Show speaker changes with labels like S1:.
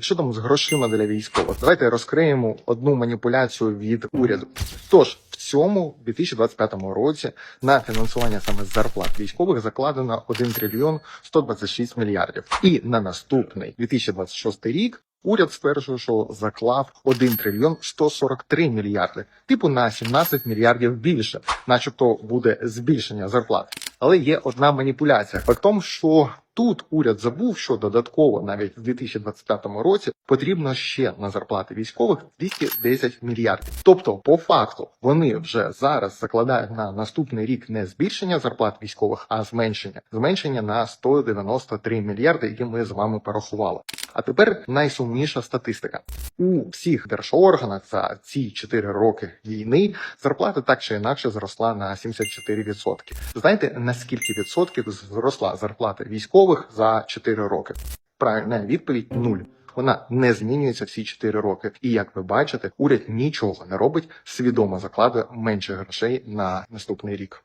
S1: Що там з грошима для військових? Давайте розкриємо одну маніпуляцію від уряду. Тож в цьому 2025 році на фінансування саме зарплат військових закладено 1 трильйон 126 мільярдів. І на наступний 2026 рік уряд стверджує, що заклав 1 трильйон 143 мільярди, типу на 17 мільярдів більше, начебто буде збільшення зарплат. Але є одна маніпуляція. Факт в тому, що тут уряд забув, що додатково навіть в 2025 році потрібно ще на зарплати військових 210 мільярдів. Тобто, по факту, вони вже зараз закладають на наступний рік не збільшення зарплат військових, а зменшення. Зменшення на 193 мільярди, які ми з вами порахували. А тепер найсумніша статистика. У всіх держорганах за ці 4 роки війни зарплата так чи інакше зросла на 74%. Знаєте, на скільки відсотків зросла зарплата військових за 4 роки? Правильна відповідь нуль. Вона не змінюється всі 4 роки. І як ви бачите, уряд нічого не робить, свідомо закладує менше грошей на наступний рік.